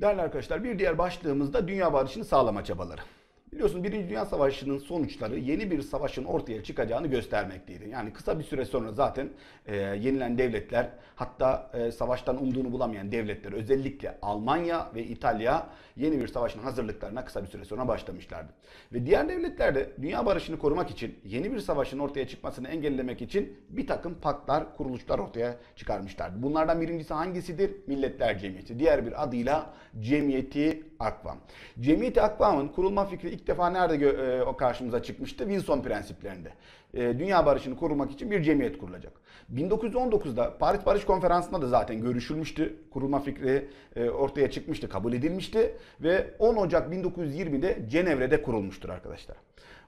Değerli arkadaşlar bir diğer başlığımız da dünya barışını sağlama çabaları. Biliyorsunuz Birinci Dünya Savaşı'nın sonuçları yeni bir savaşın ortaya çıkacağını göstermekteydi. Yani kısa bir süre sonra zaten e, yenilen devletler hatta e, savaştan umduğunu bulamayan devletler özellikle Almanya ve İtalya yeni bir savaşın hazırlıklarına kısa bir süre sonra başlamışlardı. Ve diğer devletler de dünya barışını korumak için yeni bir savaşın ortaya çıkmasını engellemek için bir takım paktlar, kuruluşlar ortaya çıkarmışlardı. Bunlardan birincisi hangisidir? Milletler Cemiyeti. Diğer bir adıyla Cemiyeti Akvam. Cemiyeti Akvam'ın kurulma fikri ilk defa nerede e, karşımıza çıkmıştı? Wilson prensiplerinde. E, dünya barışını korumak için bir cemiyet kurulacak. 1919'da Paris Barış Konferansı'nda da zaten görüşülmüştü. Kurulma fikri e, ortaya çıkmıştı, kabul edilmişti ve 10 Ocak 1920'de Cenevre'de kurulmuştur arkadaşlar.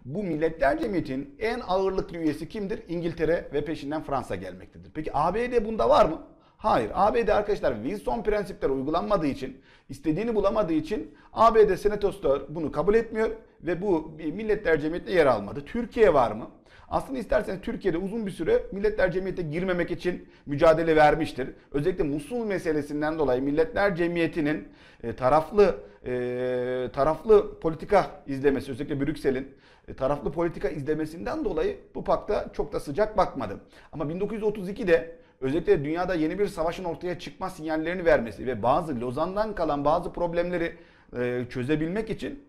Bu Milletler Cemiyeti'nin en ağırlıklı üyesi kimdir? İngiltere ve peşinden Fransa gelmektedir. Peki ABD bunda var mı? Hayır. ABD arkadaşlar Wilson prensipleri uygulanmadığı için, istediğini bulamadığı için ABD senatosu bunu kabul etmiyor ve bu Milletler Cemiyeti'ne yer almadı. Türkiye var mı? Aslında isterseniz Türkiye'de uzun bir süre Milletler Cemiyeti'ne girmemek için mücadele vermiştir. Özellikle Musul meselesinden dolayı Milletler Cemiyeti'nin e, taraflı e, taraflı politika izlemesi, özellikle Brüksel'in e, taraflı politika izlemesinden dolayı bu pakta çok da sıcak bakmadı. Ama 1932'de özellikle dünyada yeni bir savaşın ortaya çıkma sinyallerini vermesi ve bazı Lozan'dan kalan bazı problemleri e, çözebilmek için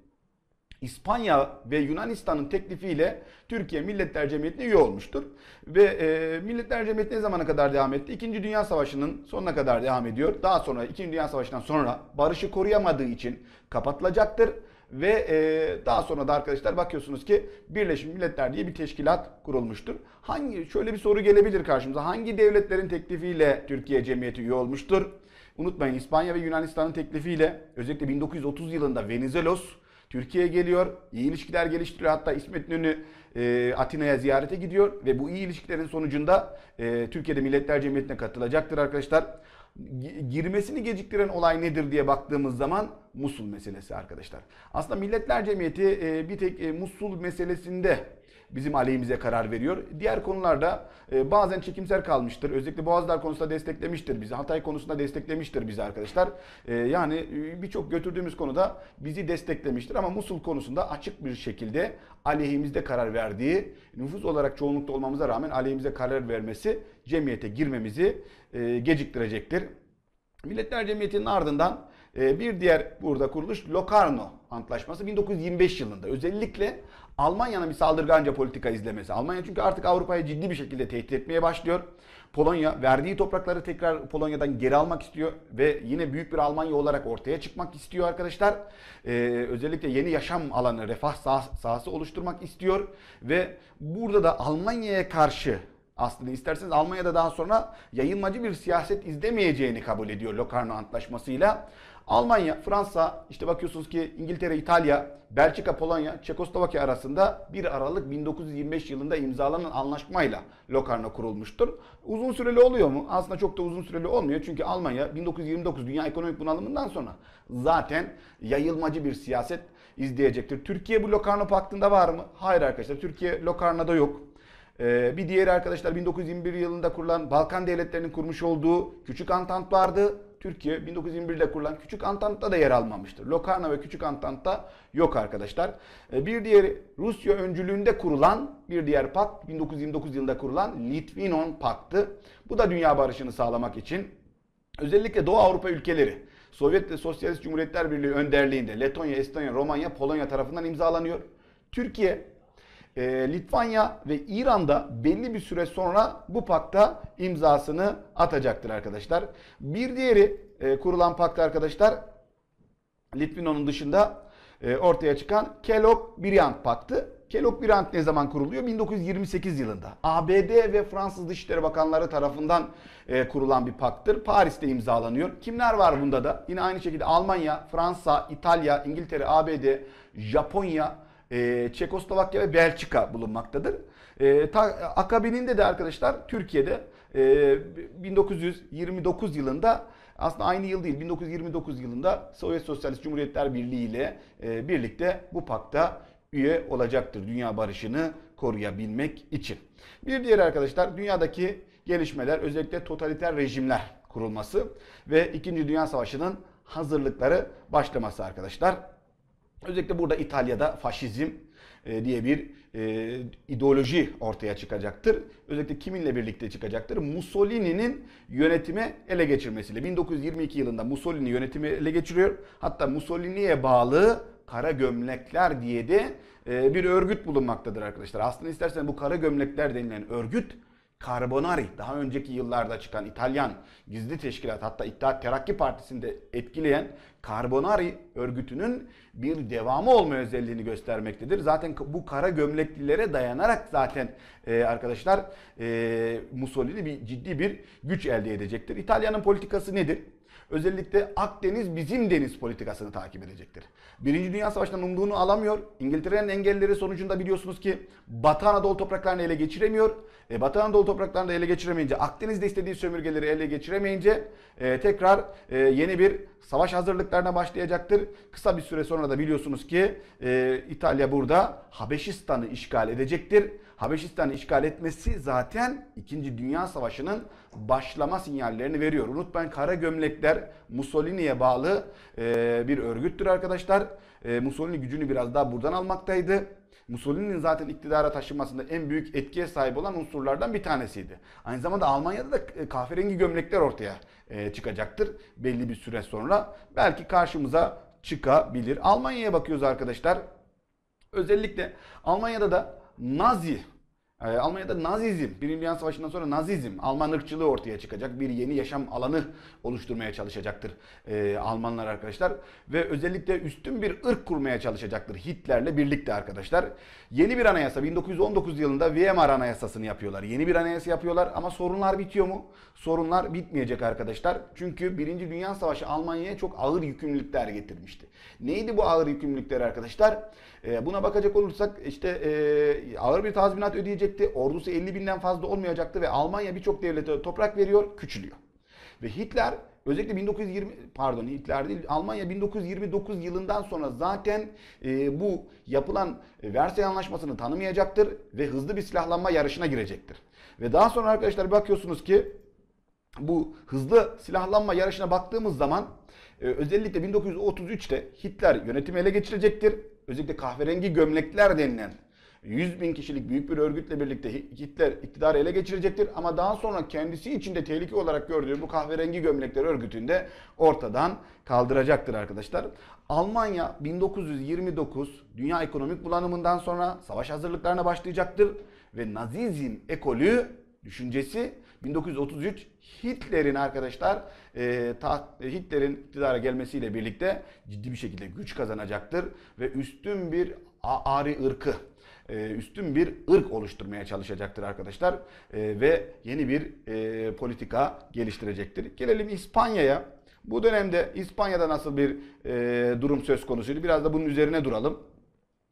İspanya ve Yunanistan'ın teklifiyle Türkiye Milletler Cemiyeti'ne üye olmuştur. Ve e, Milletler Cemiyeti ne zamana kadar devam etti? İkinci Dünya Savaşı'nın sonuna kadar devam ediyor. Daha sonra İkinci Dünya Savaşı'ndan sonra barışı koruyamadığı için kapatılacaktır. Ve e, daha sonra da arkadaşlar bakıyorsunuz ki Birleşmiş Milletler diye bir teşkilat kurulmuştur. Hangi şöyle bir soru gelebilir karşımıza. Hangi devletlerin teklifiyle Türkiye Cemiyeti üye olmuştur? Unutmayın İspanya ve Yunanistan'ın teklifiyle özellikle 1930 yılında Venizelos Türkiye'ye geliyor, iyi ilişkiler geliştiriyor. Hatta İsmet İnönü e, Atina'ya ziyarete gidiyor ve bu iyi ilişkilerin sonucunda e, Türkiye'de Milletler Cemiyeti'ne katılacaktır arkadaşlar. Gi- Girmesini geciktiren olay nedir diye baktığımız zaman Musul meselesi arkadaşlar. Aslında Milletler Cemiyeti bir tek Musul meselesinde bizim aleyhimize karar veriyor. Diğer konularda e, bazen çekimser kalmıştır. Özellikle Boğazlar konusunda desteklemiştir bizi. Hatay konusunda desteklemiştir bizi arkadaşlar. E, yani e, birçok götürdüğümüz konuda bizi desteklemiştir. Ama Musul konusunda açık bir şekilde aleyhimizde karar verdiği, nüfus olarak çoğunlukta olmamıza rağmen aleyhimize karar vermesi cemiyete girmemizi geciktirecektir. Milletler Cemiyeti'nin ardından bir diğer burada kuruluş Locarno Antlaşması 1925 yılında özellikle Almanya'nın bir saldırganca politika izlemesi. Almanya çünkü artık Avrupa'yı ciddi bir şekilde tehdit etmeye başlıyor. Polonya verdiği toprakları tekrar Polonya'dan geri almak istiyor ve yine büyük bir Almanya olarak ortaya çıkmak istiyor arkadaşlar. Ee, özellikle yeni yaşam alanı, refah sah- sahası oluşturmak istiyor ve burada da Almanya'ya karşı aslında isterseniz Almanya'da daha sonra yayılmacı bir siyaset izlemeyeceğini kabul ediyor Locarno Antlaşması'yla. Almanya, Fransa, işte bakıyorsunuz ki İngiltere, İtalya, Belçika, Polonya, Çekoslovakya arasında 1 Aralık 1925 yılında imzalanan anlaşmayla Locarno kurulmuştur. Uzun süreli oluyor mu? Aslında çok da uzun süreli olmuyor. Çünkü Almanya 1929 Dünya Ekonomik Bunalımından sonra zaten yayılmacı bir siyaset izleyecektir. Türkiye bu Locarno Paktı'nda var mı? Hayır arkadaşlar. Türkiye Locarno'da yok. Ee, bir diğeri arkadaşlar 1921 yılında kurulan Balkan devletlerinin kurmuş olduğu Küçük Antant vardı. Türkiye 1921'de kurulan Küçük Antant'ta da yer almamıştır. Locarno ve Küçük Antant'ta yok arkadaşlar. Ee, bir diğeri Rusya öncülüğünde kurulan bir diğer pakt 1929 yılında kurulan Litvinon Paktı. Bu da dünya barışını sağlamak için özellikle Doğu Avrupa ülkeleri Sovyet ve Sosyalist Cumhuriyetler Birliği önderliğinde Letonya, Estonya, Romanya, Polonya tarafından imzalanıyor. Türkiye e, Litvanya ve İran'da belli bir süre sonra bu pakta imzasını atacaktır arkadaşlar. Bir diğeri e, kurulan pakt arkadaşlar Litvino'nun dışında e, ortaya çıkan Kellogg-Briand Paktı. Kellogg-Briand ne zaman kuruluyor? 1928 yılında. ABD ve Fransız Dışişleri Bakanları tarafından e, kurulan bir pakttır. Paris'te imzalanıyor. Kimler var bunda da? Yine aynı şekilde Almanya, Fransa, İtalya, İngiltere, ABD, Japonya, e, Çekoslovakya ve Belçika bulunmaktadır. E, ta, akabininde de arkadaşlar Türkiye'de e, 1929 yılında aslında aynı yıl değil 1929 yılında Sovyet Sosyalist Cumhuriyetler Birliği ile e, birlikte bu pakta üye olacaktır dünya barışını koruyabilmek için. Bir diğer arkadaşlar dünyadaki gelişmeler özellikle totaliter rejimler kurulması ve 2. Dünya Savaşı'nın hazırlıkları başlaması arkadaşlar. Özellikle burada İtalya'da faşizm e, diye bir e, ideoloji ortaya çıkacaktır. Özellikle kiminle birlikte çıkacaktır? Mussolini'nin yönetimi ele geçirmesiyle. 1922 yılında Mussolini yönetimi ele geçiriyor. Hatta Mussolini'ye bağlı Kara Gömlekler diye de e, bir örgüt bulunmaktadır arkadaşlar. Aslında istersen bu Kara Gömlekler denilen örgüt Carbonari daha önceki yıllarda çıkan İtalyan gizli teşkilat hatta İttihat Terakki Partisi'nde etkileyen Carbonari örgütünün bir devamı olma özelliğini göstermektedir. Zaten bu kara gömleklilere dayanarak zaten e, arkadaşlar e, Mussolini bir ciddi bir güç elde edecektir. İtalya'nın politikası nedir? Özellikle Akdeniz bizim deniz politikasını takip edecektir. Birinci Dünya Savaşı'ndan umduğunu alamıyor. İngiltere'nin engelleri sonucunda biliyorsunuz ki Batı Anadolu topraklarını ele geçiremiyor. E, Batı Anadolu topraklarını da ele geçiremeyince, Akdeniz'de istediği sömürgeleri ele geçiremeyince e, tekrar e, yeni bir savaş hazırlıklarına başlayacaktır. Kısa bir süre sonra da biliyorsunuz ki e, İtalya burada Habeşistan'ı işgal edecektir. Habeşistan'ı işgal etmesi zaten 2. Dünya Savaşı'nın başlama sinyallerini veriyor. Unutmayın kara gömlekler Mussolini'ye bağlı e, bir örgüttür arkadaşlar. E, Mussolini gücünü biraz daha buradan almaktaydı. Mussolini'nin zaten iktidara taşınmasında en büyük etkiye sahip olan unsurlardan bir tanesiydi. Aynı zamanda Almanya'da da e, kahverengi gömlekler ortaya çıkacaktır belli bir süre sonra. Belki karşımıza çıkabilir. Almanya'ya bakıyoruz arkadaşlar. Özellikle Almanya'da da Nazi Almanya'da Nazizm, Birinci Dünya Savaşı'ndan sonra Nazizm, Alman ırkçılığı ortaya çıkacak. Bir yeni yaşam alanı oluşturmaya çalışacaktır e, Almanlar arkadaşlar. Ve özellikle üstün bir ırk kurmaya çalışacaktır Hitler'le birlikte arkadaşlar. Yeni bir anayasa 1919 yılında Weimar Anayasası'nı yapıyorlar. Yeni bir anayasa yapıyorlar ama sorunlar bitiyor mu? Sorunlar bitmeyecek arkadaşlar. Çünkü Birinci Dünya Savaşı Almanya'ya çok ağır yükümlülükler getirmişti. Neydi bu ağır yükümlülükler arkadaşlar? E, buna bakacak olursak işte e, ağır bir tazminat ödeyecekti. Ordusu 50 binden fazla olmayacaktı ve Almanya birçok devlete toprak veriyor, küçülüyor. Ve Hitler özellikle 1920 pardon Hitler değil Almanya 1929 yılından sonra zaten e, bu yapılan Versay Anlaşması'nı tanımayacaktır ve hızlı bir silahlanma yarışına girecektir. Ve daha sonra arkadaşlar bakıyorsunuz ki bu hızlı silahlanma yarışına baktığımız zaman e, özellikle 1933'te Hitler yönetimi ele geçirecektir. Özellikle kahverengi gömlekler denilen 100 bin kişilik büyük bir örgütle birlikte Hitler iktidarı ele geçirecektir. Ama daha sonra kendisi içinde tehlike olarak gördüğü bu kahverengi gömlekler örgütünde ortadan kaldıracaktır arkadaşlar. Almanya 1929 dünya ekonomik bulanımından sonra savaş hazırlıklarına başlayacaktır. Ve Nazizm ekolü düşüncesi 1933 Hitler'in arkadaşlar e, ta, Hitler'in iktidara gelmesiyle birlikte ciddi bir şekilde güç kazanacaktır ve üstün bir Ari ırkı e, üstün bir ırk oluşturmaya çalışacaktır arkadaşlar e, ve yeni bir e, politika geliştirecektir. Gelelim İspanya'ya. Bu dönemde İspanya'da nasıl bir e, durum söz konusuydu? Biraz da bunun üzerine duralım.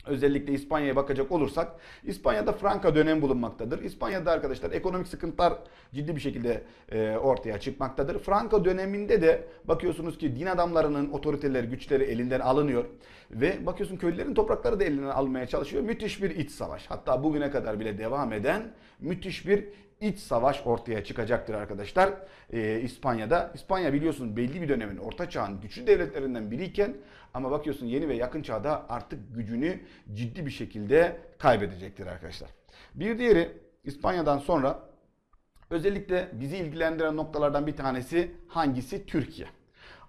Özellikle İspanya'ya bakacak olursak İspanya'da Franka dönem bulunmaktadır. İspanya'da arkadaşlar ekonomik sıkıntılar ciddi bir şekilde e, ortaya çıkmaktadır. Franka döneminde de bakıyorsunuz ki din adamlarının otoriteleri, güçleri elinden alınıyor. Ve bakıyorsun köylülerin toprakları da elinden almaya çalışıyor. Müthiş bir iç savaş. Hatta bugüne kadar bile devam eden müthiş bir iç savaş ortaya çıkacaktır arkadaşlar ee, İspanya'da. İspanya biliyorsunuz belli bir dönemin orta çağın güçlü devletlerinden biriyken ama bakıyorsun yeni ve yakın çağda artık gücünü ciddi bir şekilde kaybedecektir arkadaşlar. Bir diğeri İspanya'dan sonra özellikle bizi ilgilendiren noktalardan bir tanesi hangisi? Türkiye.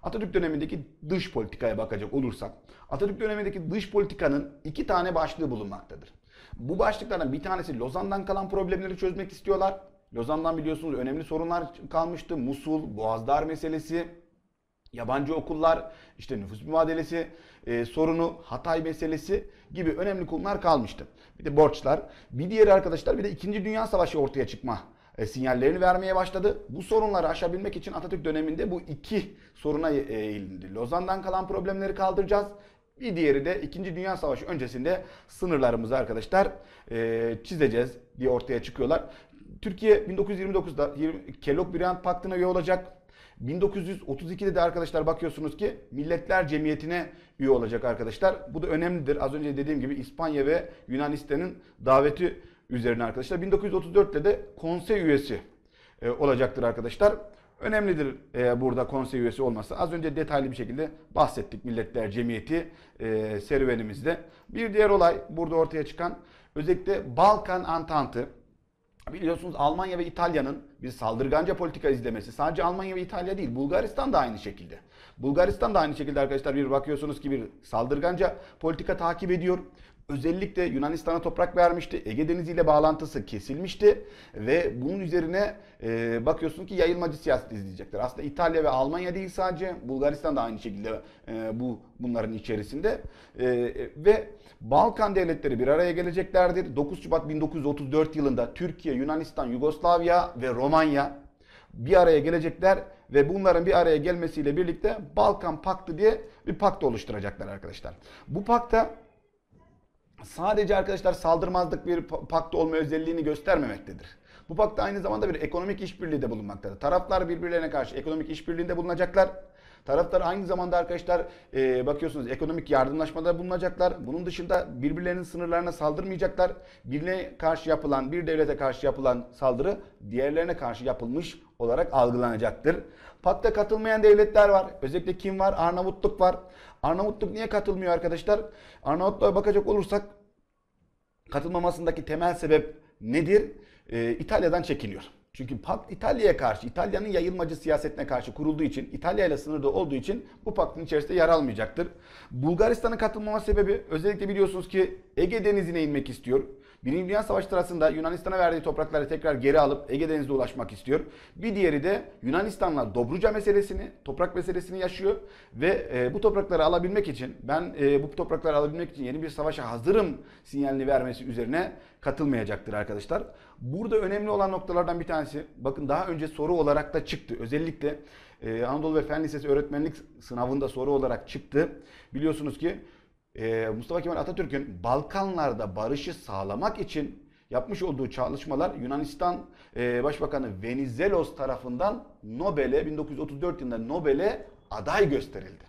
Atatürk dönemindeki dış politikaya bakacak olursak, Atatürk dönemindeki dış politikanın iki tane başlığı bulunmaktadır. Bu başlıklardan bir tanesi Lozan'dan kalan problemleri çözmek istiyorlar. Lozan'dan biliyorsunuz önemli sorunlar kalmıştı. Musul, Boğazdar meselesi, yabancı okullar, işte nüfus mübadelesi e, sorunu, Hatay meselesi gibi önemli konular kalmıştı. Bir de borçlar. Bir diğeri arkadaşlar bir de 2. Dünya Savaşı ortaya çıkma e, sinyallerini vermeye başladı. Bu sorunları aşabilmek için Atatürk döneminde bu iki soruna e, eğilindi. Lozan'dan kalan problemleri kaldıracağız. Bir diğeri de 2. Dünya Savaşı öncesinde sınırlarımızı arkadaşlar e, çizeceğiz diye ortaya çıkıyorlar. Türkiye 1929'da Kellogg-Briand Paktı'na üye olacak. 1932'de de arkadaşlar bakıyorsunuz ki Milletler Cemiyeti'ne üye olacak arkadaşlar. Bu da önemlidir. Az önce dediğim gibi İspanya ve Yunanistan'ın daveti üzerine arkadaşlar. 1934'te de konsey üyesi e, olacaktır arkadaşlar. önemlidir e, burada konsey üyesi olması. Az önce detaylı bir şekilde bahsettik Milletler Cemiyeti e, serüvenimizde. Bir diğer olay burada ortaya çıkan özellikle Balkan Antantı. Biliyorsunuz Almanya ve İtalya'nın bir saldırganca politika izlemesi. Sadece Almanya ve İtalya değil, Bulgaristan da aynı şekilde. Bulgaristan da aynı şekilde arkadaşlar bir bakıyorsunuz ki bir saldırganca politika takip ediyor. Özellikle Yunanistan'a toprak vermişti. Ege Denizi ile bağlantısı kesilmişti. Ve bunun üzerine e, bakıyorsun ki yayılmacı siyaset izleyecekler. Aslında İtalya ve Almanya değil sadece. Bulgaristan da aynı şekilde e, bu bunların içerisinde. E, ve Balkan devletleri bir araya geleceklerdir. 9 Şubat 1934 yılında Türkiye, Yunanistan, Yugoslavya ve Romanya bir araya gelecekler ve bunların bir araya gelmesiyle birlikte Balkan Paktı diye bir pakt oluşturacaklar arkadaşlar. Bu pakta sadece arkadaşlar saldırmazlık bir pakt olma özelliğini göstermemektedir. Bu pakt aynı zamanda bir ekonomik işbirliği de bulunmaktadır. Taraflar birbirlerine karşı ekonomik işbirliğinde bulunacaklar. Taraftar aynı zamanda arkadaşlar e, bakıyorsunuz ekonomik yardımlaşmada bulunacaklar. Bunun dışında birbirlerinin sınırlarına saldırmayacaklar. Birine karşı yapılan, bir devlete karşı yapılan saldırı diğerlerine karşı yapılmış olarak algılanacaktır. Pakta katılmayan devletler var. Özellikle kim var? Arnavutluk var. Arnavutluk niye katılmıyor arkadaşlar? Arnavutluğa bakacak olursak katılmamasındaki temel sebep nedir? Ee, İtalya'dan çekiliyor. Çünkü pakt İtalya'ya karşı, İtalya'nın yayılmacı siyasetine karşı kurulduğu için, İtalya ile sınırda olduğu için bu paktın içerisinde yer almayacaktır. Bulgaristan'ın katılmama sebebi özellikle biliyorsunuz ki Ege Denizi'ne inmek istiyor. Birinci Dünya Savaşı sırasında Yunanistan'a verdiği toprakları tekrar geri alıp Ege Denizi'ne ulaşmak istiyor. Bir diğeri de Yunanistan'la Dobruca meselesini, toprak meselesini yaşıyor. Ve e, bu toprakları alabilmek için, ben e, bu toprakları alabilmek için yeni bir savaşa hazırım sinyalini vermesi üzerine katılmayacaktır arkadaşlar. Burada önemli olan noktalardan bir tanesi, bakın daha önce soru olarak da çıktı. Özellikle e, Anadolu ve Fen Lisesi öğretmenlik sınavında soru olarak çıktı. Biliyorsunuz ki e, Mustafa Kemal Atatürk'ün Balkanlarda barışı sağlamak için yapmış olduğu çalışmalar Yunanistan e, Başbakanı Venizelos tarafından Nobel'e 1934 yılında Nobel'e aday gösterildi.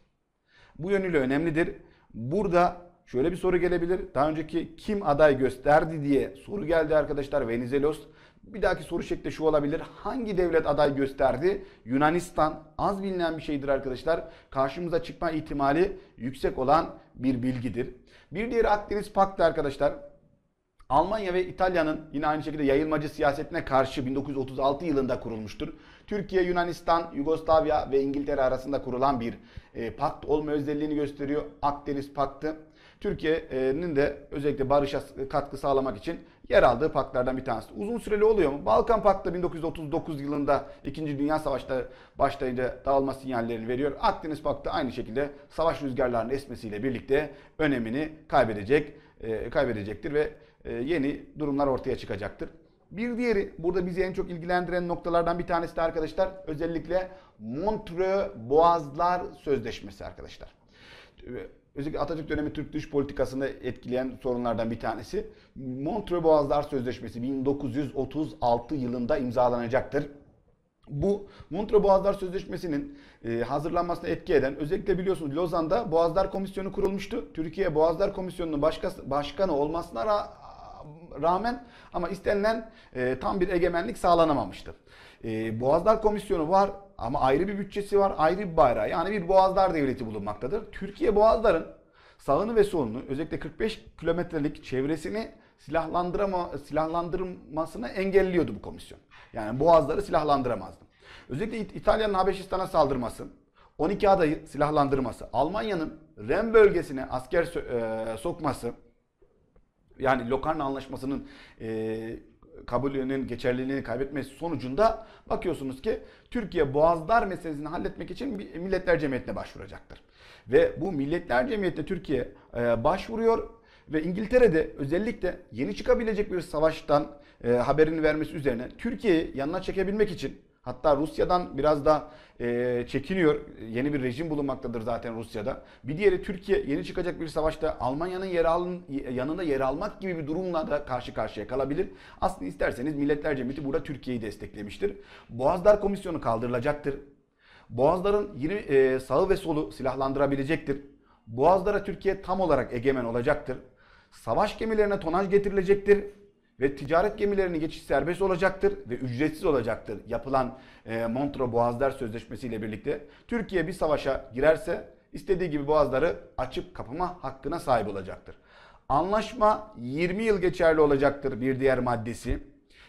Bu yönüyle önemlidir. Burada şöyle bir soru gelebilir. Daha önceki kim aday gösterdi diye soru geldi arkadaşlar Venizelos. Bir dahaki soru şekli şu olabilir. Hangi devlet aday gösterdi? Yunanistan az bilinen bir şeydir arkadaşlar. Karşımıza çıkma ihtimali yüksek olan bir bilgidir. Bir diğeri Akdeniz Paktı arkadaşlar. Almanya ve İtalya'nın yine aynı şekilde yayılmacı siyasetine karşı 1936 yılında kurulmuştur. Türkiye, Yunanistan, Yugoslavya ve İngiltere arasında kurulan bir e, pakt olma özelliğini gösteriyor. Akdeniz Paktı. Türkiye'nin de özellikle barışa katkı sağlamak için yer aldığı paktlardan bir tanesi. Uzun süreli oluyor mu? Balkan Paktı 1939 yılında 2. Dünya Savaşı'da başlayınca dağılma sinyallerini veriyor. Akdeniz Paktı aynı şekilde savaş rüzgarlarının esmesiyle birlikte önemini kaybedecek, e, kaybedecektir ve e, yeni durumlar ortaya çıkacaktır. Bir diğeri burada bizi en çok ilgilendiren noktalardan bir tanesi de arkadaşlar özellikle Montreux Boğazlar Sözleşmesi arkadaşlar. Özellikle Atatürk dönemi Türk dış politikasını etkileyen sorunlardan bir tanesi. Montreux Boğazlar Sözleşmesi 1936 yılında imzalanacaktır. Bu Montreux Boğazlar Sözleşmesi'nin e, hazırlanmasına etki eden özellikle biliyorsunuz Lozan'da Boğazlar Komisyonu kurulmuştu. Türkiye Boğazlar Komisyonu'nun başkası, başkanı olmasına ra- rağmen ama istenilen e, tam bir egemenlik sağlanamamıştı. E, Boğazlar Komisyonu var ama ayrı bir bütçesi var, ayrı bir bayrağı. Yani bir Boğazlar Devleti bulunmaktadır. Türkiye Boğazların sağını ve solunu özellikle 45 kilometrelik çevresini silahlandırma, silahlandırmasını engelliyordu bu komisyon. Yani boğazları silahlandıramazdı. Özellikle İtalya'nın Habeşistan'a saldırması, 12 adayı silahlandırması, Almanya'nın Ren bölgesine asker e, sokması, yani Locarno Anlaşması'nın e, kabulünün geçerliliğini kaybetmesi sonucunda bakıyorsunuz ki Türkiye Boğazlar meselesini halletmek için Milletler Cemiyeti'ne başvuracaktır. Ve bu Milletler Cemiyeti'ne Türkiye e, başvuruyor ve İngiltere'de özellikle yeni çıkabilecek bir savaştan e, haberini vermesi üzerine Türkiye'yi yanına çekebilmek için Hatta Rusya'dan biraz da e, çekiniyor. Yeni bir rejim bulunmaktadır zaten Rusya'da. Bir diğeri Türkiye yeni çıkacak bir savaşta Almanya'nın yer alın, yanında yer almak gibi bir durumla da karşı karşıya kalabilir. Aslında isterseniz Milletler Cemiyeti burada Türkiye'yi desteklemiştir. Boğazlar Komisyonu kaldırılacaktır. Boğazların yeni e, sağı ve solu silahlandırabilecektir. Boğazlara Türkiye tam olarak egemen olacaktır. Savaş gemilerine tonaj getirilecektir ve ticaret gemilerinin geçiş serbest olacaktır ve ücretsiz olacaktır. Yapılan e, Montreux Boğazlar Sözleşmesi ile birlikte Türkiye bir savaşa girerse istediği gibi boğazları açıp kapama hakkına sahip olacaktır. Anlaşma 20 yıl geçerli olacaktır bir diğer maddesi.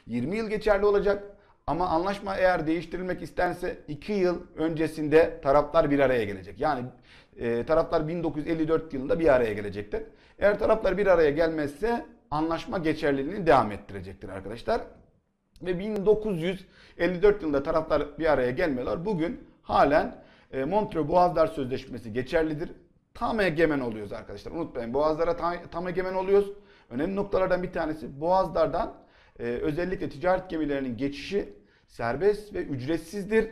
20 yıl geçerli olacak ama anlaşma eğer değiştirilmek istense 2 yıl öncesinde taraflar bir araya gelecek. Yani e, taraflar 1954 yılında bir araya gelecektir. Eğer taraflar bir araya gelmezse anlaşma geçerliliğini devam ettirecektir arkadaşlar. Ve 1954 yılında taraflar bir araya gelmiyorlar. Bugün halen e, Montreux Boğazlar Sözleşmesi geçerlidir. Tam egemen oluyoruz arkadaşlar. Unutmayın Boğazlara tam, tam egemen oluyoruz. Önemli noktalardan bir tanesi Boğazlardan e, özellikle ticaret gemilerinin geçişi serbest ve ücretsizdir.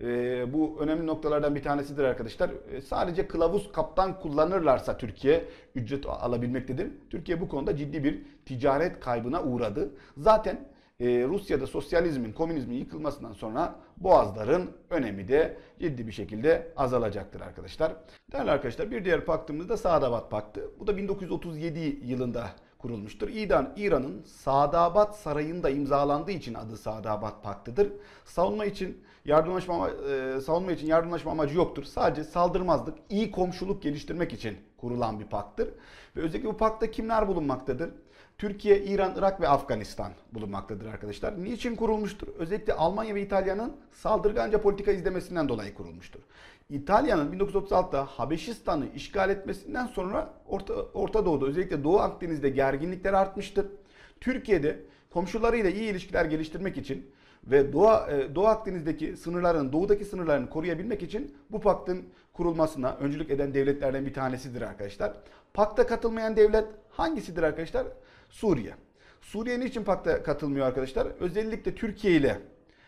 E, bu önemli noktalardan bir tanesidir arkadaşlar. E, sadece kılavuz kaptan kullanırlarsa Türkiye ücret alabilmektedir. Türkiye bu konuda ciddi bir ticaret kaybına uğradı. Zaten e, Rusya'da sosyalizmin, komünizmin yıkılmasından sonra boğazların önemi de ciddi bir şekilde azalacaktır arkadaşlar. Değerli arkadaşlar bir diğer paktımız da Sadabat Paktı. Bu da 1937 yılında kurulmuştur. İran, İran'ın Sadabat Sarayı'nda imzalandığı için adı Sadabat Paktı'dır. Savunma için yardımlaşma e, savunma için yardımlaşma amacı yoktur. Sadece saldırmazlık, iyi komşuluk geliştirmek için kurulan bir paktır. Ve özellikle bu pakta kimler bulunmaktadır? Türkiye, İran, Irak ve Afganistan bulunmaktadır arkadaşlar. Niçin kurulmuştur? Özellikle Almanya ve İtalya'nın saldırganca politika izlemesinden dolayı kurulmuştur. İtalya'nın 1936'da Habeşistan'ı işgal etmesinden sonra Orta, Orta Doğu'da özellikle Doğu Akdeniz'de gerginlikler artmıştır. Türkiye'de komşularıyla iyi ilişkiler geliştirmek için ve Doğu, e, Doğu Akdeniz'deki sınırların, doğudaki sınırlarını koruyabilmek için bu paktın kurulmasına öncülük eden devletlerden bir tanesidir arkadaşlar. Pakta katılmayan devlet hangisidir arkadaşlar? Suriye. Suriye niçin pakta katılmıyor arkadaşlar? Özellikle Türkiye ile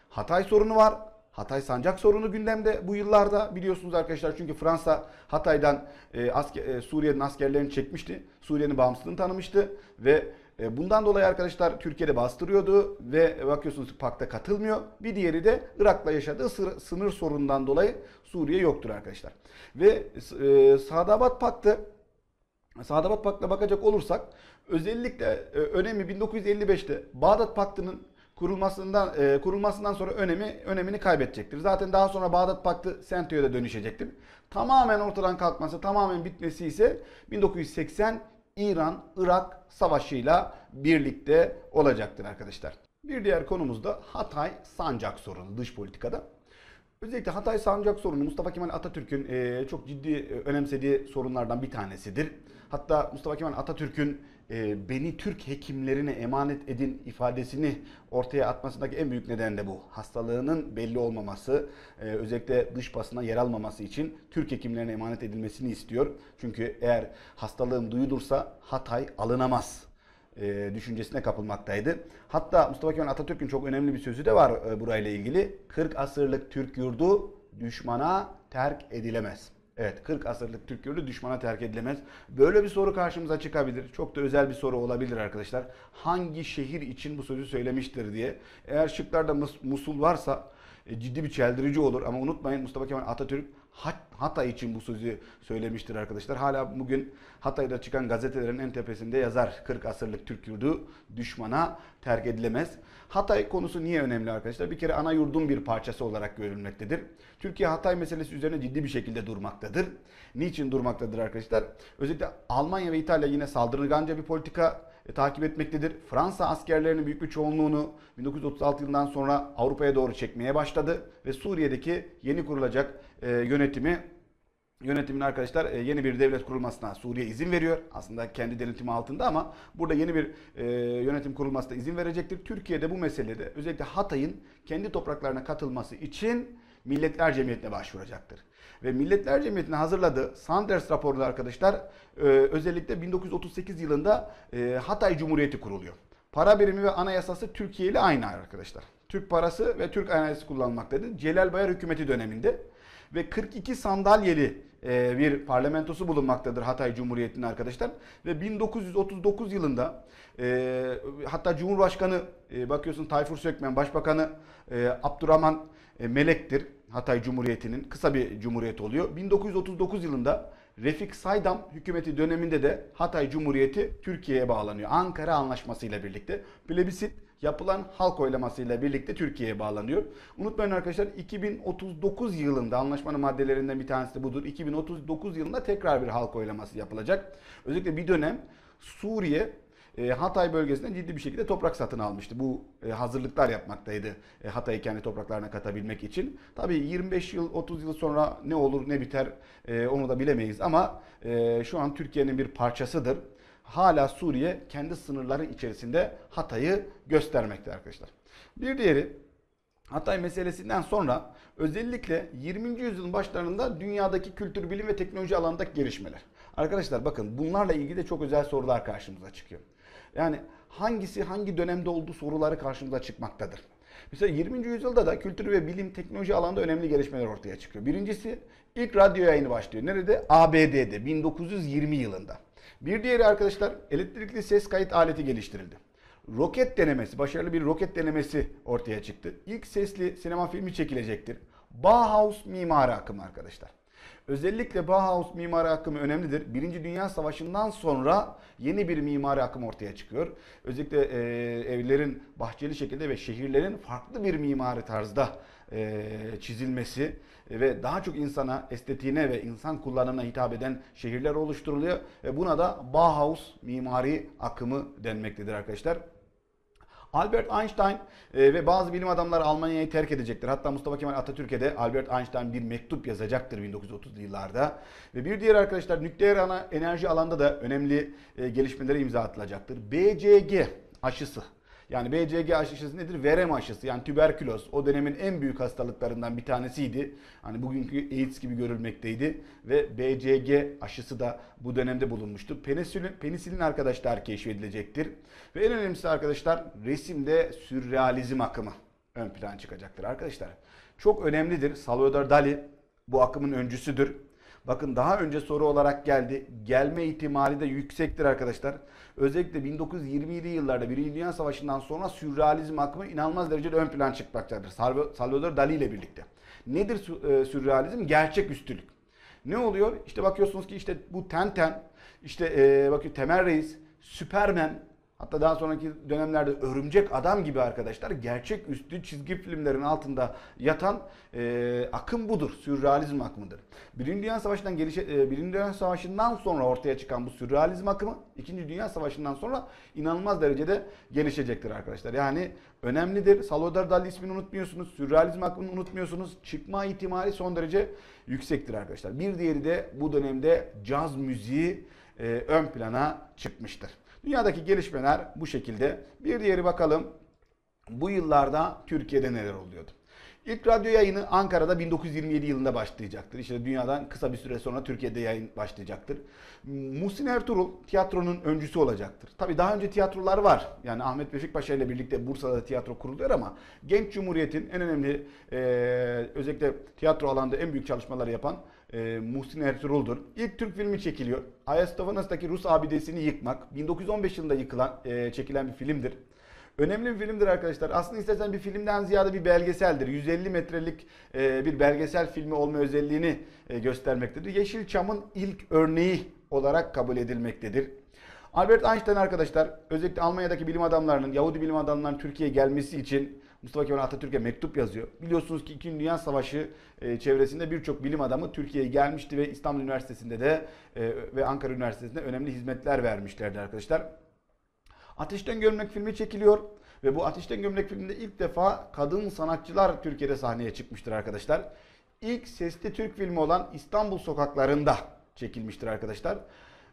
Hatay sorunu var. Hatay sancak sorunu gündemde bu yıllarda biliyorsunuz arkadaşlar. Çünkü Fransa Hatay'dan e, asker, e, Suriye'nin askerlerini çekmişti. Suriye'nin bağımsızlığını tanımıştı ve e, bundan dolayı arkadaşlar Türkiye'de bastırıyordu ve bakıyorsunuz pakta katılmıyor. Bir diğeri de Irak'la yaşadığı sınır sorunundan dolayı Suriye yoktur arkadaşlar. Ve e, Sadabat Paktı Sadabat Paktı'na bakacak olursak özellikle e, önemi 1955'te Bağdat Paktı'nın kurulmasından e, kurulmasından sonra önemi önemini kaybedecektir. Zaten daha sonra Bağdat Paktı Sento'ya dönüşecektir. Tamamen ortadan kalkması, tamamen bitmesi ise 1980 İran-Irak savaşıyla birlikte olacaktır arkadaşlar. Bir diğer konumuz da Hatay sancak sorunu dış politikada. Özellikle Hatay sancak sorunu Mustafa Kemal Atatürk'ün e, çok ciddi e, önemsediği sorunlardan bir tanesidir. Hatta Mustafa Kemal Atatürk'ün e, beni Türk hekimlerine emanet edin ifadesini ortaya atmasındaki en büyük neden de bu. Hastalığının belli olmaması, e, özellikle dış basına yer almaması için Türk hekimlerine emanet edilmesini istiyor. Çünkü eğer hastalığım duyulursa Hatay alınamaz e, düşüncesine kapılmaktaydı. Hatta Mustafa Kemal Atatürk'ün çok önemli bir sözü de var e, burayla ilgili. 40 asırlık Türk yurdu düşmana terk edilemez. Evet 40 asırlık Türk yurdu düşmana terk edilemez. Böyle bir soru karşımıza çıkabilir. Çok da özel bir soru olabilir arkadaşlar. Hangi şehir için bu sözü söylemiştir diye. Eğer şıklarda Musul varsa e, ciddi bir çeldirici olur. Ama unutmayın Mustafa Kemal Atatürk Hatay için bu sözü söylemiştir arkadaşlar. Hala bugün Hatay'da çıkan gazetelerin en tepesinde yazar. 40 asırlık Türk yurdu düşmana terk edilemez. Hatay konusu niye önemli arkadaşlar? Bir kere ana yurdun bir parçası olarak görülmektedir. Türkiye Hatay meselesi üzerine ciddi bir şekilde durmaktadır. Niçin durmaktadır arkadaşlar? Özellikle Almanya ve İtalya yine saldırganca bir politika e, takip etmektedir. Fransa askerlerinin büyük bir çoğunluğunu 1936 yılından sonra Avrupa'ya doğru çekmeye başladı ve Suriye'deki yeni kurulacak e, yönetimi yönetimin arkadaşlar e, yeni bir devlet kurulmasına Suriye izin veriyor. Aslında kendi denetimi altında ama burada yeni bir e, yönetim kurulmasına izin verecektir. Türkiye'de bu meselede özellikle Hatay'ın kendi topraklarına katılması için Milletler Cemiyeti'ne başvuracaktır. Ve Milletler Cemiyeti'ne hazırladığı Sanders raporunda arkadaşlar e, özellikle 1938 yılında e, Hatay Cumhuriyeti kuruluyor. Para birimi ve anayasası Türkiye ile aynı arkadaşlar. Türk parası ve Türk anayasası kullanılmaktadır. Celal Bayar hükümeti döneminde ve 42 sandalyeli e, bir parlamentosu bulunmaktadır Hatay Cumhuriyeti'nin arkadaşlar. Ve 1939 yılında hatta Cumhurbaşkanı bakıyorsun Tayfur Sökmen, Başbakanı Abdurrahman Melek'tir. Hatay Cumhuriyeti'nin kısa bir cumhuriyet oluyor. 1939 yılında Refik Saydam hükümeti döneminde de Hatay Cumhuriyeti Türkiye'ye bağlanıyor. Ankara Anlaşması ile birlikte. Plebisit yapılan halk oylamasıyla birlikte Türkiye'ye bağlanıyor. Unutmayın arkadaşlar 2039 yılında anlaşmanın maddelerinden bir tanesi de budur. 2039 yılında tekrar bir halk oylaması yapılacak. Özellikle bir dönem Suriye e, Hatay bölgesinden ciddi bir şekilde toprak satın almıştı. Bu e, hazırlıklar yapmaktaydı e, Hatay'ı kendi topraklarına katabilmek için. Tabii 25 yıl 30 yıl sonra ne olur ne biter onu da bilemeyiz ama şu an Türkiye'nin bir parçasıdır. Hala Suriye kendi sınırları içerisinde Hatay'ı göstermekte arkadaşlar. Bir diğeri Hatay meselesinden sonra özellikle 20. yüzyılın başlarında dünyadaki kültür, bilim ve teknoloji alanındaki gelişmeler. Arkadaşlar bakın bunlarla ilgili de çok özel sorular karşımıza çıkıyor. Yani hangisi hangi dönemde olduğu soruları karşımıza çıkmaktadır. Mesela 20. yüzyılda da kültür ve bilim teknoloji alanında önemli gelişmeler ortaya çıkıyor. Birincisi ilk radyo yayını başlıyor. Nerede? ABD'de 1920 yılında. Bir diğeri arkadaşlar elektrikli ses kayıt aleti geliştirildi. Roket denemesi, başarılı bir roket denemesi ortaya çıktı. İlk sesli sinema filmi çekilecektir. Bauhaus mimari akımı arkadaşlar. Özellikle Bauhaus mimari akımı önemlidir. Birinci Dünya Savaşı'ndan sonra yeni bir mimari akım ortaya çıkıyor. Özellikle e, evlerin bahçeli şekilde ve şehirlerin farklı bir mimari tarzda e, çizilmesi ve daha çok insana, estetiğine ve insan kullanımına hitap eden şehirler oluşturuluyor. Ve buna da Bauhaus mimari akımı denmektedir arkadaşlar. Albert Einstein e, ve bazı bilim adamları Almanya'yı terk edecektir. Hatta Mustafa Kemal Atatürk'e de Albert Einstein bir mektup yazacaktır 1930'lu yıllarda. Ve bir diğer arkadaşlar nükleer ana enerji alanda da önemli e, gelişmelere imza atılacaktır. BCG aşısı. Yani BCG aşısı nedir? Verem aşısı yani tüberküloz. O dönemin en büyük hastalıklarından bir tanesiydi. Hani bugünkü AIDS gibi görülmekteydi. Ve BCG aşısı da bu dönemde bulunmuştu. Penisilin, penisilin arkadaşlar keşfedilecektir. Ve en önemlisi arkadaşlar resimde sürrealizm akımı ön plan çıkacaktır arkadaşlar. Çok önemlidir. Salvador Dali bu akımın öncüsüdür. Bakın daha önce soru olarak geldi. Gelme ihtimali de yüksektir arkadaşlar. Özellikle 1920'li yıllarda Birinci Dünya Savaşı'ndan sonra sürrealizm akımı inanılmaz derecede ön plan çıkmaktadır. Salvador Dali ile birlikte. Nedir e, sürrealizm? Gerçek üstülük. Ne oluyor? İşte bakıyorsunuz ki işte bu Tenten, işte e, bakıyor Temel Reis, Süpermen, Hatta daha sonraki dönemlerde Örümcek Adam gibi arkadaşlar gerçek üstü çizgi filmlerin altında yatan e, akım budur. Sürrealizm akımıdır. Birinci Dünya Savaşı'ndan gelişe, e, Birinci Dünya Savaşı'ndan sonra ortaya çıkan bu sürrealizm akımı İkinci Dünya Savaşı'ndan sonra inanılmaz derecede gelişecektir arkadaşlar. Yani önemlidir. Salvador Dali ismini unutmuyorsunuz. Sürrealizm akımını unutmuyorsunuz. Çıkma ihtimali son derece yüksektir arkadaşlar. Bir diğeri de bu dönemde caz müziği e, ön plana çıkmıştır. Dünyadaki gelişmeler bu şekilde. Bir diğeri bakalım bu yıllarda Türkiye'de neler oluyordu? İlk radyo yayını Ankara'da 1927 yılında başlayacaktır. İşte dünyadan kısa bir süre sonra Türkiye'de yayın başlayacaktır. Muhsin Ertuğrul tiyatronun öncüsü olacaktır. Tabii daha önce tiyatrolar var. Yani Ahmet Vefik Paşa ile birlikte Bursa'da tiyatro kuruluyor ama Genç Cumhuriyet'in en önemli e, özellikle tiyatro alanda en büyük çalışmaları yapan e, Muhsin Ertuğrul'dur. İlk Türk filmi çekiliyor. Ayastofanas'taki Rus abidesini yıkmak 1915 yılında yıkılan, e, çekilen bir filmdir. Önemli bir filmdir arkadaşlar. Aslında istersen bir filmden ziyade bir belgeseldir. 150 metrelik e, bir belgesel filmi olma özelliğini e, göstermektedir. Yeşilçam'ın ilk örneği olarak kabul edilmektedir. Albert Einstein arkadaşlar özellikle Almanya'daki bilim adamlarının, Yahudi bilim adamlarının Türkiye'ye gelmesi için Mustafa Kemal Atatürk'e mektup yazıyor. Biliyorsunuz ki 2. Dünya Savaşı e, çevresinde birçok bilim adamı Türkiye'ye gelmişti ve İstanbul Üniversitesi'nde de ve Ankara Üniversitesi'nde önemli hizmetler vermişlerdi arkadaşlar. Ateşten Gömlek filmi çekiliyor ve bu Ateşten Gömlek filminde ilk defa kadın sanatçılar Türkiye'de sahneye çıkmıştır arkadaşlar. İlk sesli Türk filmi olan İstanbul Sokaklarında çekilmiştir arkadaşlar.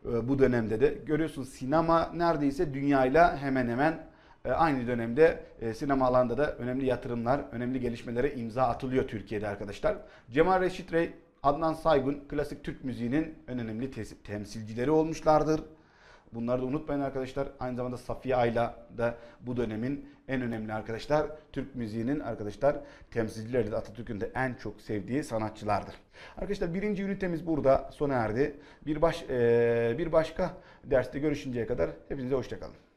E, bu dönemde de görüyorsunuz sinema neredeyse dünyayla hemen hemen e, aynı dönemde e, sinema alanında da önemli yatırımlar, önemli gelişmelere imza atılıyor Türkiye'de arkadaşlar. Cemal Reşit Rey, Adnan Saygun klasik Türk müziğinin en önemli temsilcileri olmuşlardır. Bunları da unutmayın arkadaşlar. Aynı zamanda Safiye Ayla da bu dönemin en önemli arkadaşlar. Türk müziğinin arkadaşlar temsilcileri de Atatürk'ün de en çok sevdiği sanatçılardır. Arkadaşlar birinci ünitemiz burada sona erdi. Bir baş bir başka derste görüşünceye kadar hepinize hoşçakalın.